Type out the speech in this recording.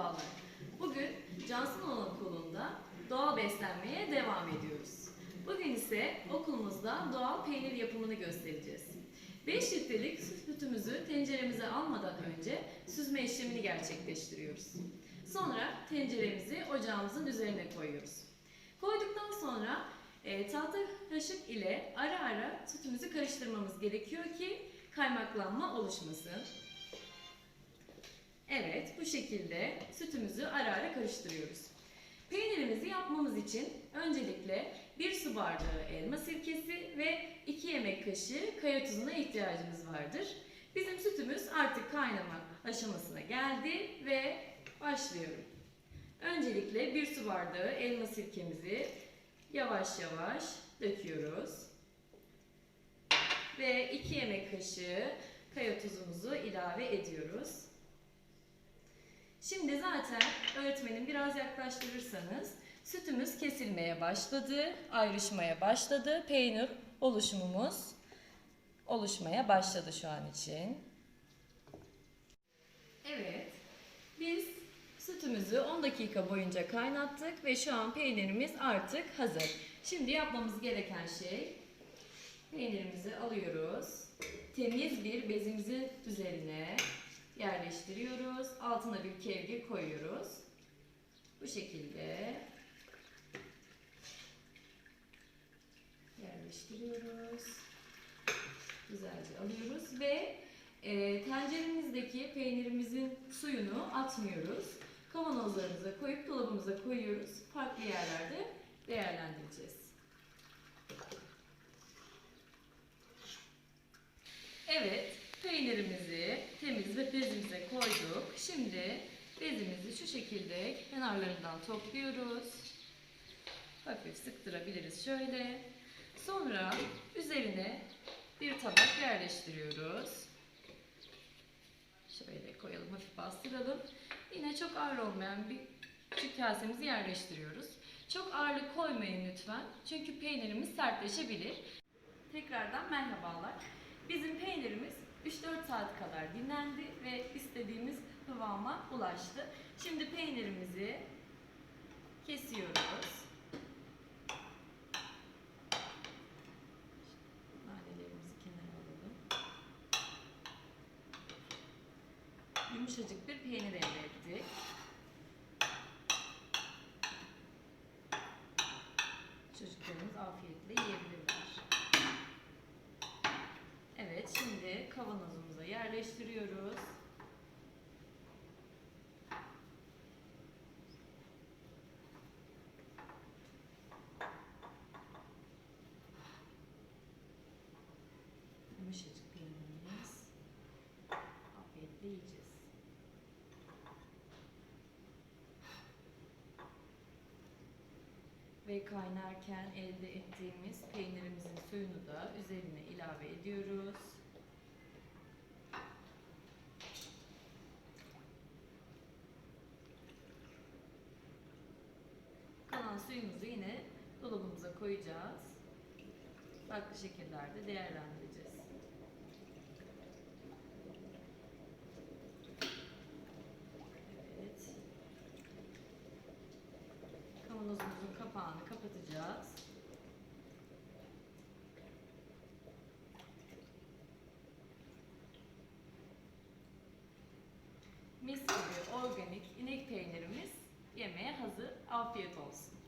Merhabalar. Bugün Cansınoğlu Okulu'nda doğal beslenmeye devam ediyoruz. Bugün ise okulumuzda doğal peynir yapımını göstereceğiz. 5 litrelik sütümüzü tenceremize almadan önce süzme işlemini gerçekleştiriyoruz. Sonra tenceremizi ocağımızın üzerine koyuyoruz. Koyduktan sonra e, tahta kaşık ile ara ara sütümüzü karıştırmamız gerekiyor ki kaymaklanma oluşmasın. Evet, bu şekilde sütümüzü ara ara karıştırıyoruz. Peynirimizi yapmamız için öncelikle 1 su bardağı elma sirkesi ve 2 yemek kaşığı kaya tuzuna ihtiyacımız vardır. Bizim sütümüz artık kaynama aşamasına geldi ve başlıyorum. Öncelikle 1 su bardağı elma sirkemizi yavaş yavaş döküyoruz. Ve 2 yemek kaşığı kaya tuzumuzu ilave ediyoruz. Şimdi zaten öğretmenim biraz yaklaştırırsanız sütümüz kesilmeye başladı, ayrışmaya başladı. Peynir oluşumumuz oluşmaya başladı şu an için. Evet, biz sütümüzü 10 dakika boyunca kaynattık ve şu an peynirimiz artık hazır. Şimdi yapmamız gereken şey peynirimizi alıyoruz. Temiz bir bezimizin üzerine yerleştiriyoruz. Altına bir kevgir koyuyoruz. Bu şekilde yerleştiriyoruz. Güzelce alıyoruz ve e, tenceremizdeki peynirimizin suyunu atmıyoruz. Kavanozlarımıza koyup dolabımıza koyuyoruz. Farklı yerlerde değerlendireceğiz. Evet, peynirimizi temiz ve bezimize koyduk. Şimdi bezimizi şu şekilde kenarlarından topluyoruz. Hafif sıktırabiliriz şöyle. Sonra üzerine bir tabak yerleştiriyoruz. Şöyle koyalım, hafif bastıralım. Yine çok ağır olmayan bir küçük kasemizi yerleştiriyoruz. Çok ağırlık koymayın lütfen. Çünkü peynirimiz sertleşebilir. Tekrardan merhabalar. Bizim peynirimiz 3-4 saat kadar dinlendi ve istediğimiz kıvama ulaştı. Şimdi peynirimizi kesiyoruz. Nanelerimizi kenara alalım. Yumuşacık bir peynir elde ettik. Çocuklarımız afiyetle yiyebilirler. Şimdi kavanozumuza yerleştiriyoruz. Yumuşacık peynirimiz. Afiyetle yiyeceğiz. Ve kaynarken elde ettiğimiz peynirimizin suyunu da üzerine ilave ediyoruz. Suyumuzu yine dolabımıza koyacağız. Farklı şekillerde değerlendireceğiz. Evet. Kavanozumuzun kapağını kapatacağız. Mis gibi organik inek peynirimiz yemeğe hazır. Afiyet olsun.